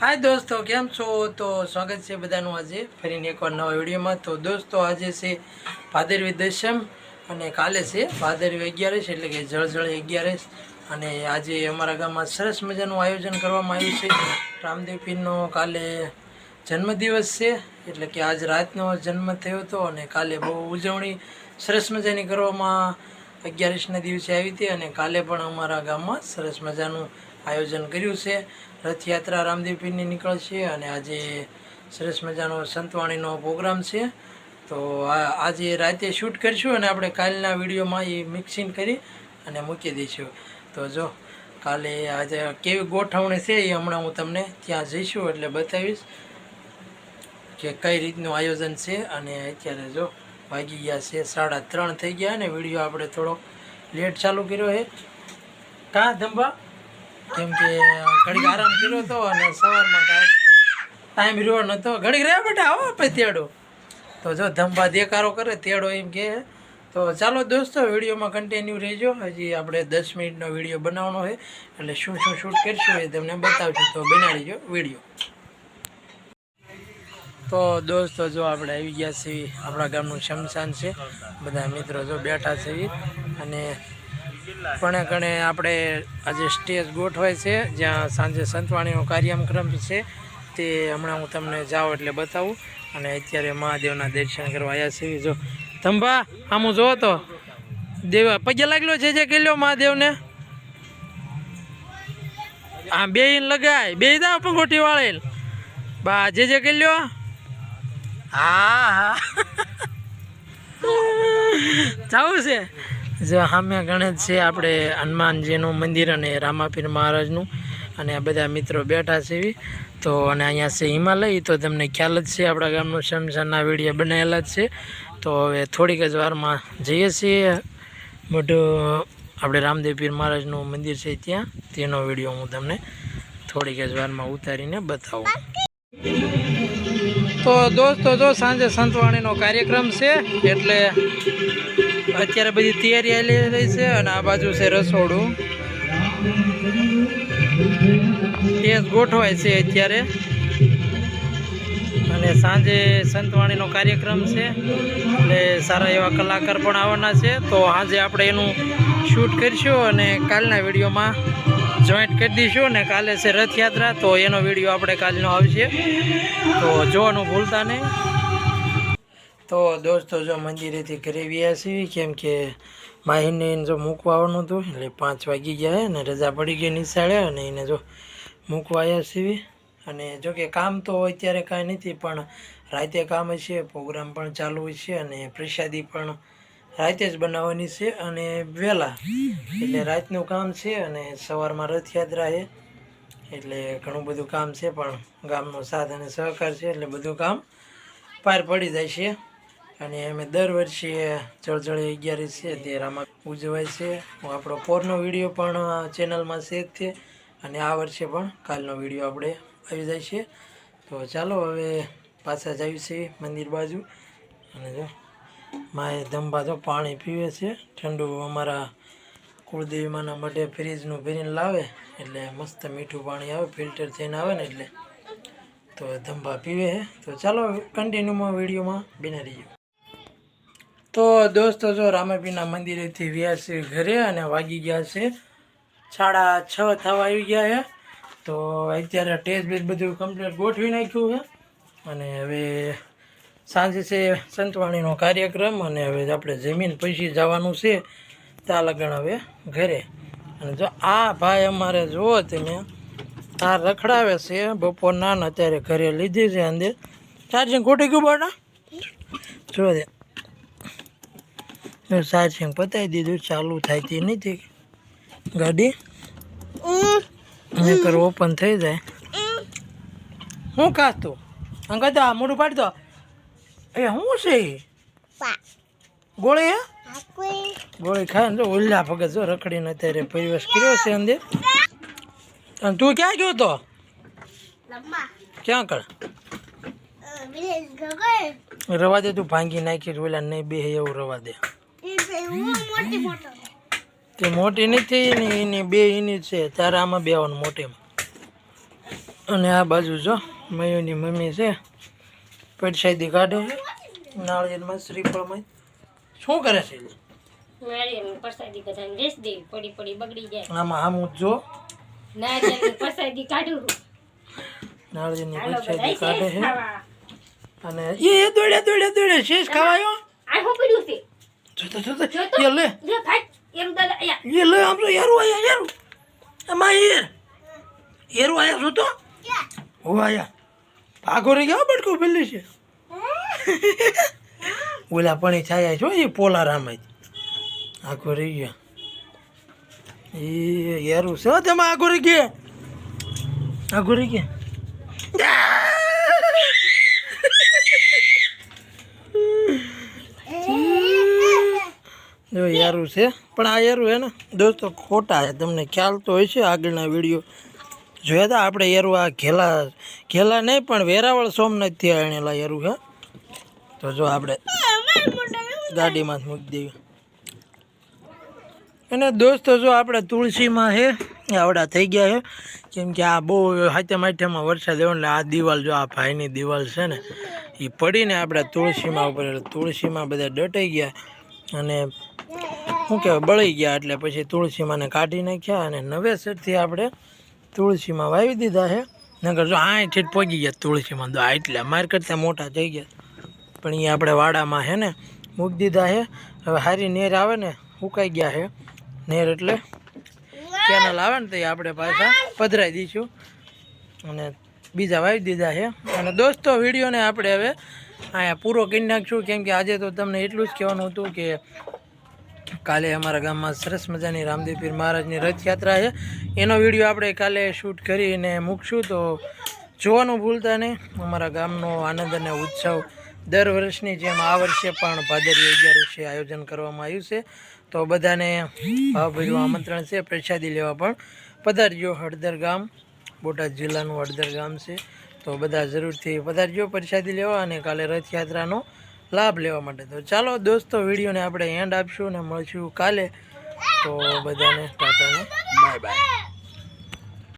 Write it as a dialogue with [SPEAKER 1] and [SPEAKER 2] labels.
[SPEAKER 1] હાય દોસ્તો, કેમ છો? તો સ્વાગત છે બધાનું આજે ફરીને એકવાર નવા વિડીયોમાં. તો દોસ્તો, આજે છે ભાદરવી દશમ અને કાલે છે ભાદરવી અગિયારસ, એટલે કે જળજળ અગિયારસ. અને આજે અમારા ગામમાં સરસ મજાનું આયોજન કરવામાં આવ્યું છે. રામદેવ પીરનો કાલે જન્મદિવસ છે, એટલે કે આજ રાતનો જન્મ થયો હતો અને કાલે બહુ ઉજવણી સરસ મજાની કરવામાં અગિયારસના દિવસે આવી હતી અને કાલે પણ અમારા ગામમાં સરસ મજાનું આયોજન કર્યું છે. રથયાત્રા રામદેવપીરની નીકળશે અને આજે સરસ મજાનો સંતવાણીનો પ્રોગ્રામ છે. તો આજે રાતે શૂટ કરીશું અને આપણે કાલના વિડીયોમાં એ મિક્સિંગ કરી અને મૂકી દઈશું. તો જો, કાલે આજે કેવી ગોઠવણી છે એ હમણાં હું તમને ત્યાં જઈશું એટલે બતાવીશ કે કઈ રીતનું આયોજન છે અને અત્યારે જો વાગી ગયા છે, સાડા ત્રણ થઈ ગયા અને વીડિયો આપણે થોડો લેટ ચાલુ કર્યો છે. કાં ધંબા? કેમ કે ઘડીક આરામ કર્યો હતો અને સવારમાં કાંઈ ટાઈમ રહ્યો નહોતો. ઘડીક રહ્યા બેટા, આવો આપણે તેડો. તો જો ધંબા દેકારો કરે, તેડો એમ કે. તો ચાલો દોસ્તો, વિડીયોમાં કન્ટિન્યુ રહેજો. હજી આપણે દસ મિનિટનો વીડિયો બનાવવાનો છે. એટલે શું શું શૂટ કરીશું એ તમને બતાવજો. તો બનાવી જો વીડિયો. તો દોસ્તો, જો આપણે આવી ગયા છીએ, આપણા ગામનું શમશાન છે. બધા મિત્રો જો બેઠા છે અને પણ કણે આપણે આજે સ્ટેજ ગોઠવાય છે, જ્યાં સાંજે સંતવાણીનો કાર્યક્રમ છે. તે હમણાં હું તમને જાઉં એટલે બતાવું. અને અત્યારે મહાદેવના દર્શન કરવા આવ્યા છીએ. જો ધંભા આમ જો તો. દેવા, પગે લાગેલો છે જે કેલ્યો મહાદેવને? આ બે લગાય બે દા પંગોટી વાળેલ. બા, જે જે કેલ્યો? હા હા. જાવું છે. જો સામે ગણેશ છે, આપણે હનુમાનજીનું મંદિર અને રામાપીર મહારાજનું. અને આ બધા મિત્રો બેઠા છે એવી. તો અને અહીંયા છે હિમાલય, તો તમને ખ્યાલ જ છે, આપણા ગામનું શમશાનના વીડિયો બનાવેલા જ છે. તો હવે થોડીક જ વારમાં જઈએ છીએ. મોટું આપણે રામદેવ પીર મહારાજનું મંદિર છે ત્યાં. તેનો વીડિયો હું તમને થોડીક જ વારમાં ઉતારીને બતાવું. તો દોસ્તો, જો સાંજે સંતવાણીનો કાર્યક્રમ છે, એટલે અત્યારે બધી તૈયારી આલી રહી છે અને આ બાજુ છે રસોડું. ટેસ ગોઠવાય છે અત્યારે. અને સાંજે સંતવાણીનો કાર્યક્રમ છે, એટલે સારા એવા કલાકાર પણ આવવાના છે. તો આજે આપણે એનું શૂટ કરીશું અને કાલના વિડીયોમાં જોઈન્ટ કરી દઈશું અને કાલે છે રથયાત્રા, તો એનો વીડિયો આપણે કાલનો આવશે. તો જોવાનું ભૂલતા નહીં. તો દોસ્તો, જો મંદિરેથી ઘરે વ્યા છીએ કેમ કે માહીને એને જો મૂકવા આવવાનું હતું, એટલે પાંચ વાગી ગયા અને રજા પડી ગઈ નિશાળે અને એને જો મૂકવા આવ્યા છીએ અને જો કે કામ તો અત્યારે કાંઈ નથી, પણ રાતે કામ છે પ્રોગ્રામ પણ ચાલુ છે અને પ્રસાદી પણ રાતે જ બનાવવાની છે અને વહેલા એટલે રાતનું કામ છે અને સવારમાં રથયાત્રા છે. એટલે ઘણું બધું કામ છે, પણ ગામનો સાથ અને સહકાર છે, એટલે બધું કામ પાર પડી જાય છે. અને અમે દર વર્ષે જળજળી અગિયારી છે તે રામા ઉજવાય છે. આપણો પોરનો વીડિયો પણ ચેનલમાં જ છે અને આ વર્ષે પણ કાલનો વીડિયો આપણે આવી જાય છે. તો ચાલો હવે પાછા જઈએ છીએ મંદિર બાજુ. અને જો માએ ધંબા તો પાણી પીવે છે. ઠંડુ અમારા કુળદેવીમાંના માટે ફ્રીજનું ભરીને લાવે, એટલે મસ્ત મીઠું પાણી આવે, ફિલ્ટર થઈને આવે ને એટલે. તો ધંબા પીવે તો ચાલો કન્ટિન્યુમાં વિડીયોમાં બિને રહીએ. તો દોસ્તો, જો રામાપીના મંદિરેથી વ્યાસી ઘરે અને વાગી ગયા છે. સાડા છ થવા આવી ગયા છે. તો અત્યારે ટેસ્ટ બેસ્ટ બધું કમ્પ્લીટ ગોઠવી નાખ્યું છે. અને હવે સાંજે છે સંતવાણીનો કાર્યક્રમ અને હવે આપણે જમીન પૈસી જવાનું છે ત્યાં લગણ હવે ઘરે. અને જો આ ભાઈ અમારે જુઓ તમે આ રખડાવે છે બપોરના અત્યારે ઘરે લીધી છે અંદર. ચાર્જિંગ ખોટી ગયું બાટા જો દે. ચાર્જિંગ પતાવી દીધું ચાલુ થાય તે નથી. ગાડી? નકર ઓપન થઈ જાય. હું કાસ તું? અંગત આ મોઢું પાડી દો. એ શું છે? ગોળી હે? ગોળી ખાય ને જો ઉલ્લા ભગત જો રખડીને અત્યારે પરિવેશ કર્યો છે અંદર. અને તું ક્યાં ગયો તો? ક્યાં કર રવા દે તું ભાંગી નાખી ઓલા નહીં બે એવું રવા દે. તે મોટી નથી ને એની બે એની છે. તારે આમાં બેવાનું મોટીમાં. અને આ બાજુ જો મયુની મમ્મી છે. પડસાદી કાઢે છે. નાળિયેરમાં શ્રીફળમાં શું કરે છે?
[SPEAKER 2] નારિયેળની પ્રસાદી બધાને વેચ દેવી પડી પડી બગડી જાય.
[SPEAKER 1] આમાં આમ જો
[SPEAKER 2] નારિયેળની પ્રસાદી કાઢું
[SPEAKER 1] નાળિયેરની કાઢે છે. અને એ એ દોડે દોડે દોડે શેષ ખાવાયો
[SPEAKER 2] આ શું પડ્યું છે?
[SPEAKER 1] જોતો જોતો? એ લે.
[SPEAKER 2] લે ભાઈ એમ દાદા અહીંયા
[SPEAKER 1] એ લે આમ તો યારું આયા યારું એમાં યાર યારું આયા જોતો? ઓ આયા. ભાગો રહી ગયા બટકો પેલી છે? ઓલા પણ છાયા છો એ પોલારામ જ. આખો રહી ગયા. એ યારું છે તમે આખો રહી ગયા આખો રહી ગયા જો યારું છે પણ આ યારું હે ને દોસ્તો ખોટા છે. તમને ખ્યાલ તો હોય છે આગળના વીડિયો. જોયા હતા આપણે એરું આ ઘેલા ઘેલા નહીં પણ વેરાવળ સોમનાથથી આણેલા એરું હે. તો જો આપણે ગાડીમાં મૂકી દેવી. અને દોસ્તો જો આપણે તુલસીમાં છે આવડા થઈ ગયા છે કેમ કે આ બહુ હાથે માઠેમાં વરસાદ એવો એટલે આ દિવાલ જો આ ભાઈની દિવાલ છે ને એ પડીને આપણે તુલસીમાં ઉપર તુલસીમાં બધા ડટાઈ ગયા. અને શું કહેવાય બળી ગયા, એટલે પછી તુલસીમાંને કાઢી નાખ્યા અને નવેસરથી આપણે તુલસીમાં વાવી દીધા છે. નગર જો આ ઠેઠ પહોંચી ગયા તુલસીમાં. તો આ એટલે માર કરતાં મોટા થઈ ગયા. પણ એ આપણે વાડામાં છે ને, મૂકી દીધા છે. હવે સારી નેર આવે ને સુકાઈ ગયા છે. નેર એટલે કેનલ આવે ને તો એ આપણે પાછા પધરાઈ દઈશું. અને બીજા વાવી દીધા છે. અને દોસ્તો, વિડીયોને આપણે હવે અહીંયા પૂરો કરી નાખશું. કેમ કે આજે તો તમને એટલું જ કહેવાનું હતું કે કાલે અમારા ગામમાં સરસ મજાની રામદેવ પીર મહારાજની રથયાત્રા છે. એનો વીડિયો આપણે કાલે શૂટ કરીને મૂકશું, તો જોવાનું ભૂલતા નહીં. અમારા ગામનો આનંદ અને ઉત્સવ દર વર્ષની જેમ આ વર્ષે પણ ભાદરવી અગિયારસે આયોજન કરવામાં આવ્યું છે. તો બધાને ભાવભર્યું આમંત્રણ છે, પ્રસાદી લેવા પણ. પધારજો હળદર ગામ, બોટાદ જિલ્લાનું હળદર ગામ છે. તો બધા જરૂરથી પધારજો, પ્રસાદી લેવા અને કાલે રથયાત્રાનો લાભ લેવા માટે. તો ચાલો દોસ્તો, વિડીયોને આપણે એન્ડ આપશું અને મળશું કાલે. તો બધાને ટાટાને. Bye bye